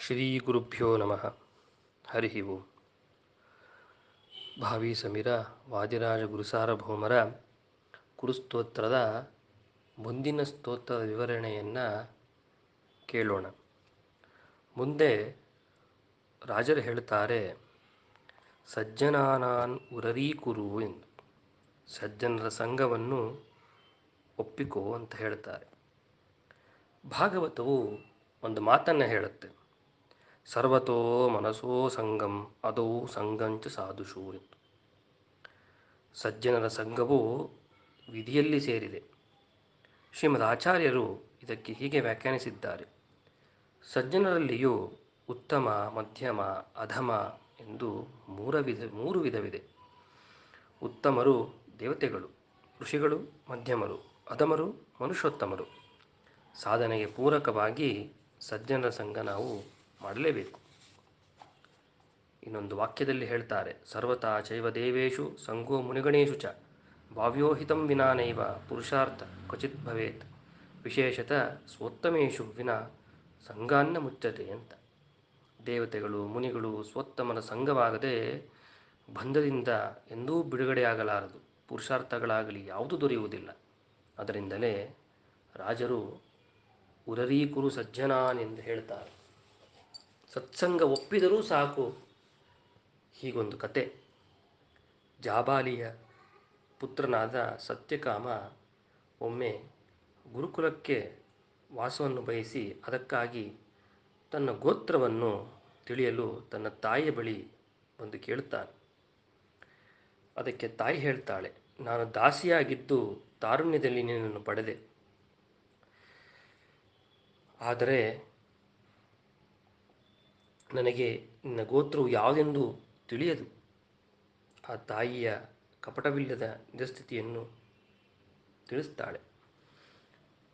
ಶ್ರೀಗುರುಭ್ಯೋ ನಮಃ. ಹರಿ ಓಂ. ಭಾವಿ ಸಮೀರ ವಾದಿರಾಜ ಗುರುಸಾರ್ವಭೌಮರ ಕುರುಸ್ತೋತ್ರದ ಮುಂದಿನ ಸ್ತೋತ್ರದ ವಿವರಣೆಯನ್ನು ಕೇಳೋಣ. ಮುಂದೆ ರಾಜರು ಹೇಳ್ತಾರೆ, ಸಜ್ಜನಾನಾನ್ ಉರರೀಕುರು ಎಂದು. ಸಜ್ಜನರ ಸಂಘವನ್ನು ಒಪ್ಪಿಕೋ ಅಂತ ಹೇಳ್ತಾರೆ. ಭಾಗವತವು ಒಂದು ಮಾತನ್ನು ಹೇಳುತ್ತೆ. ಸರ್ವತೋ ಮನಸೋ ಸಂಗಂ ಅದೋ ಸಂಗಂಚ ಸಾಧುಷು ಎಂದು. ಸಜ್ಜನರ ಸಂಘವು ವಿಧಿಯಲ್ಲಿ ಸೇರಿದೆ. ಶ್ರೀಮದ್ ಆಚಾರ್ಯರು ಇದಕ್ಕೆ ಹೀಗೆ ವ್ಯಾಖ್ಯಾನಿಸಿದ್ದಾರೆ. ಸಜ್ಜನರಲ್ಲಿಯೂ ಉತ್ತಮ, ಮಧ್ಯಮ, ಅಧಮ ಎಂದು ಮೂರ ವಿಧ, ಮೂರು ವಿಧವಿದೆ. ಉತ್ತಮರು ದೇವತೆಗಳು, ಋಷಿಗಳು, ಮಧ್ಯಮರು, ಅಧಮರು, ಮನುಷ್ಯೋತ್ತಮರು. ಸಾಧನೆಗೆ ಪೂರಕವಾಗಿ ಸಜ್ಜನರ ಸಂಘ ನಾವು ಮಾಡಲೇಬೇಕು. ಇನ್ನೊಂದು ವಾಕ್ಯದಲ್ಲಿ ಹೇಳ್ತಾರೆ, ಸರ್ವತಾ ಚೈವ ದೇವೇಶು ಸಂಗೋ ಮುನಿಗಣೇಶು ಚ ಭಾವ್ಯೋಹಿತಂ ವಿನಾನೈವ ಪುರುಷಾರ್ಥ ಕ್ವಚಿತ್ ಭವೇತ್, ವಿಶೇಷತ ಸ್ವೋತ್ತಮೇಶು ವಿನ ಸಂಗಾನ್ನ ಮುಚ್ಚತೆ ಅಂತ. ದೇವತೆಗಳು, ಮುನಿಗಳು ಸ್ವೋತ್ತಮನ ಸಂಘವಾಗದೆ ಬಂಧದಿಂದ ಎಂದೂ ಬಿಡುಗಡೆಯಾಗಲಾರದು ಪುರುಷಾರ್ಥಗಳಾಗಲಿ ಯಾವುದೂ ದೊರೆಯುವುದಿಲ್ಲ. ಅದರಿಂದಲೇ ರಾಜರು ಉರರೀಕುರು ಸಜ್ಜನಾನ್ ಎಂದು ಹೇಳ್ತಾರೆ. ಸತ್ಸಂಗ ಒಪ್ಪಿದರೂ ಸಾಕು. ಹೀಗೊಂದು ಕತೆ. ಜಾಬಾಲಿಯ ಪುತ್ರನಾದ ಸತ್ಯಕಾಮ ಒಮ್ಮೆ ಗುರುಕುಲಕ್ಕೆ ವಾಸವನ್ನು ಬಯಸಿ ಅದಕ್ಕಾಗಿ ತನ್ನ ಗೋತ್ರವನ್ನು ತಿಳಿಯಲು ತನ್ನ ತಾಯಿಯ ಬಳಿ ಬಂದು ಕೇಳುತ್ತಾನೆ. ಅದಕ್ಕೆ ತಾಯಿ ಹೇಳ್ತಾಳೆ, ನಾನು ದಾಸಿಯಾಗಿದ್ದು ತಾರುಣ್ಯದಲ್ಲಿ ನಿನ್ನನ್ನು ಪಡೆದೆ. ಆದರೆ ನನಗೆ ನಿನ್ನ ಗೋತ್ರವು ಯಾವುದೆಂದು ತಿಳಿಯದು. ಆ ತಾಯಿಯ ಕಪಟವಿಲ್ಲದ ನಿಜಸ್ಥಿತಿಯನ್ನು ತಿಳಿಸ್ತಾಳೆ.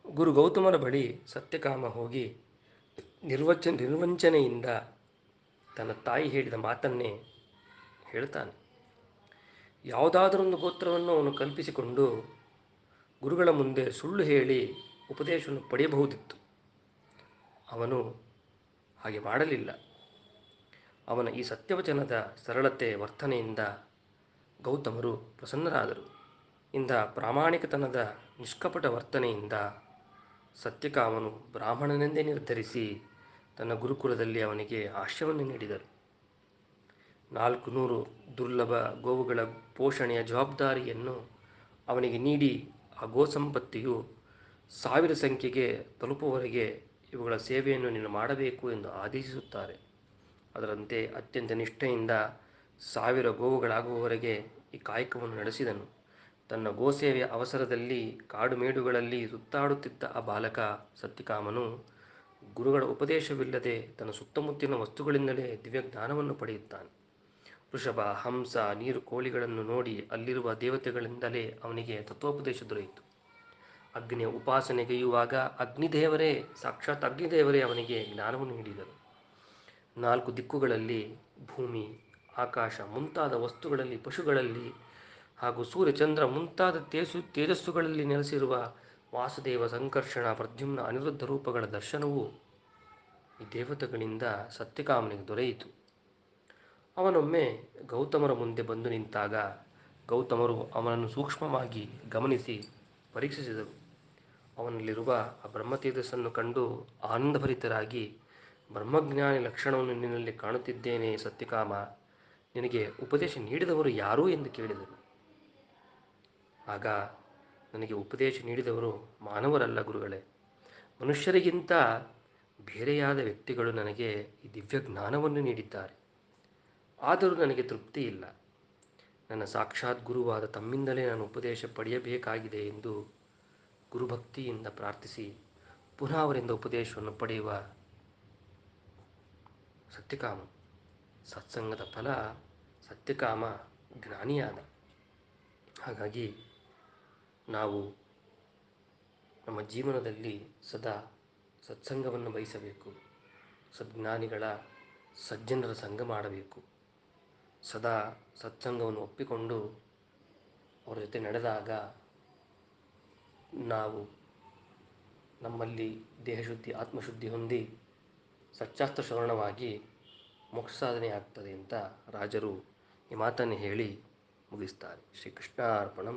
ಗುರು ಗೌತಮರ ಬಳಿ ಸತ್ಯಕಾಮ ಹೋಗಿ ನಿರ್ವಚ, ನಿರ್ವಂಚನೆಯಿಂದ ತನ್ನ ತಾಯಿ ಹೇಳಿದ ಮಾತನ್ನೇ ಹೇಳ್ತಾನೆ. ಯಾವುದಾದರೊಂದು ಗೋತ್ರವನ್ನು ಅವನು ಕಲ್ಪಿಸಿಕೊಂಡು ಗುರುಗಳ ಮುಂದೆ ಸುಳ್ಳು ಹೇಳಿ ಉಪದೇಶವನ್ನು ಪಡೆಯಬಹುದಿತ್ತು. ಅವನು ಹಾಗೆ ಮಾಡಲಿಲ್ಲ. ಅವನ ಈ ಸತ್ಯವಚನದ ಸರಳತೆ ವರ್ತನೆಯಿಂದ ಗೌತಮರು ಪ್ರಸನ್ನರಾದರು. ಇಂದ ಪ್ರಾಮಾಣಿಕತನದ ನಿಷ್ಕಪಟ ವರ್ತನೆಯಿಂದ ಸತ್ಯಕಾಮನು ಬ್ರಾಹ್ಮಣನೆಂದೇ ನಿರ್ಧರಿಸಿ ತನ್ನ ಗುರುಕುಲದಲ್ಲಿ ಅವನಿಗೆ ಆಶ್ರಯವನ್ನು ನೀಡಿದರು. ನಾಲ್ಕು ನೂರು ದುರ್ಲಭ ಗೋವುಗಳ ಪೋಷಣೆಯ ಜವಾಬ್ದಾರಿಯನ್ನು ಅವನಿಗೆ ನೀಡಿ ಆ ಗೋಸಂಪತ್ತಿಯು ಸಾವಿರ ಸಂಖ್ಯೆಗೆ ತಲುಪುವವರೆಗೆ ಇವುಗಳ ಸೇವೆಯನ್ನು ನೀನು ಮಾಡಬೇಕು ಎಂದು ಆದೇಶಿಸುತ್ತಾರೆ. ಅದರಂತೆ ಅತ್ಯಂತ ನಿಷ್ಠೆಯಿಂದ ಸಾವಿರ ಗೋವುಗಳಾಗುವವರೆಗೆ ಈ ಕಾಯಕವನ್ನು ನಡೆಸಿದನು. ತನ್ನ ಗೋಸೇವೆಯ ಅವಸರದಲ್ಲಿ ಕಾಡು ಮೇಡುಗಳಲ್ಲಿ ಸುತ್ತಾಡುತ್ತಿದ್ದ ಆ ಬಾಲಕ ಸತ್ಯಕಾಮನು ಗುರುಗಳ ಉಪದೇಶವಿಲ್ಲದೆ ತನ್ನ ಸುತ್ತಮುತ್ತಿನ ವಸ್ತುಗಳಿಂದಲೇ ದಿವ್ಯ ಜ್ಞಾನವನ್ನು ಪಡೆಯುತ್ತಾನೆ. ವೃಷಭ, ಹಂಸ, ನೀರು, ಕೋಳಿಗಳನ್ನು ನೋಡಿ ಅಲ್ಲಿರುವ ದೇವತೆಗಳಿಂದಲೇ ಅವನಿಗೆ ತತ್ವೋಪದೇಶ ದೊರೆಯಿತು. ಅಗ್ನಿಯ ಉಪಾಸನೆಗೆಯುವಾಗ ಅಗ್ನಿದೇವರೇ, ಸಾಕ್ಷಾತ್ ಅಗ್ನಿದೇವರೇ ಅವನಿಗೆ ಜ್ಞಾನವನ್ನು ನೀಡಿದರು. ನಾಲ್ಕು ದಿಕ್ಕುಗಳಲ್ಲಿ ಭೂಮಿ, ಆಕಾಶ, ಮುಂತಾದ ವಸ್ತುಗಳಲ್ಲಿ, ಪಶುಗಳಲ್ಲಿ ಹಾಗೂ ಸೂರ್ಯಚಂದ್ರ ಮುಂತಾದ ತೇಸು, ತೇಜಸ್ಸುಗಳಲ್ಲಿ ನೆಲೆಸಿರುವ ವಾಸುದೇವ ಸಂಕರ್ಷಣ, ಪ್ರದ್ಯುಮ್ನ ಅನಿರುದ್ಧ ರೂಪಗಳ ದರ್ಶನವು ಈ ದೇವತೆಗಳಿಂದ ಸತ್ಯಕಾಮನಿಗೆ ದೊರೆಯಿತು. ಅವನೊಮ್ಮೆ ಗೌತಮರ ಮುಂದೆ ಬಂದು ನಿಂತಾಗ ಗೌತಮರು ಅವನನ್ನು ಸೂಕ್ಷ್ಮವಾಗಿ ಗಮನಿಸಿ ಪರೀಕ್ಷಿಸಿದರು. ಅವನಲ್ಲಿರುವ ಆ ಬ್ರಹ್ಮತೇಜಸ್ಸನ್ನು ಕಂಡು ಆನಂದಭರಿತರಾಗಿ ಬ್ರಹ್ಮಜ್ಞಾನಿ ಲಕ್ಷಣವನ್ನು ನಿನ್ನಲ್ಲಿ ಕಾಣುತ್ತಿದ್ದೇನೆ ಸತ್ಯಕಾಮ. ನಿನಗೆ ಉಪದೇಶ ನೀಡಿದವರು ಯಾರು ಎಂದು ಕೇಳಿದರು. ಆಗ ನನಗೆ ಉಪದೇಶ ನೀಡಿದವರು ಮಾನವರಲ್ಲ ಗುರುಗಳೇ. ಮನುಷ್ಯರಿಗಿಂತ ಬೇರೆಯಾದ ವ್ಯಕ್ತಿಗಳು ನನಗೆ ಈ ದಿವ್ಯ ಜ್ಞಾನವನ್ನು ನೀಡಿದ್ದಾರೆ. ಆದರೂ ನನಗೆ ತೃಪ್ತಿ ಇಲ್ಲ. ನನ್ನ ಸಾಕ್ಷಾತ್ ಗುರುವಾದ ತಮ್ಮಿಂದಲೇ ನಾನು ಉಪದೇಶ ಪಡೆಯಬೇಕಾಗಿದೆ ಎಂದು ಗುರುಭಕ್ತಿಯಿಂದ ಪ್ರಾರ್ಥಿಸಿ ಪುನಃ ಅವರಿಂದ ಉಪದೇಶವನ್ನು ಪಡೆಯುವ ಸತ್ಯಕಾಮ. ಸತ್ಸಂಗದ ಫಲ ಸತ್ಯಕಾಮ ಜ್ಞಾನಿಯಾದ. ಹಾಗಾಗಿ ನಾವು ನಮ್ಮ ಜೀವನದಲ್ಲಿ ಸದಾ ಸತ್ಸಂಗವನ್ನು ಬಯಸಬೇಕು. ಸದ್ಜ್ಞಾನಿಗಳ ಸಜ್ಜನರ ಸಂಘ ಮಾಡಬೇಕು. ಸದಾ ಸತ್ಸಂಗವನ್ನು ಒಪ್ಪಿಕೊಂಡು ಅವರ ಜೊತೆ ನಡೆದಾಗ ನಾವು ನಮ್ಮಲ್ಲಿ ದೇಹಶುದ್ಧಿ, ಆತ್ಮಶುದ್ಧಿ ಹೊಂದಿ ಸಚ್ಚಾಸ್ತ್ರ ಶ್ರವಣವಾಗಿ ಮೋಕ್ಷ ಸಾಧನೆ ಆಗ್ತದೆ ಅಂತ ರಾಜರು ಈ ಮಾತನ್ನು ಹೇಳಿ ಮುಗಿಸ್ತಾರೆ. ಶ್ರೀ ಅರ್ಪಣ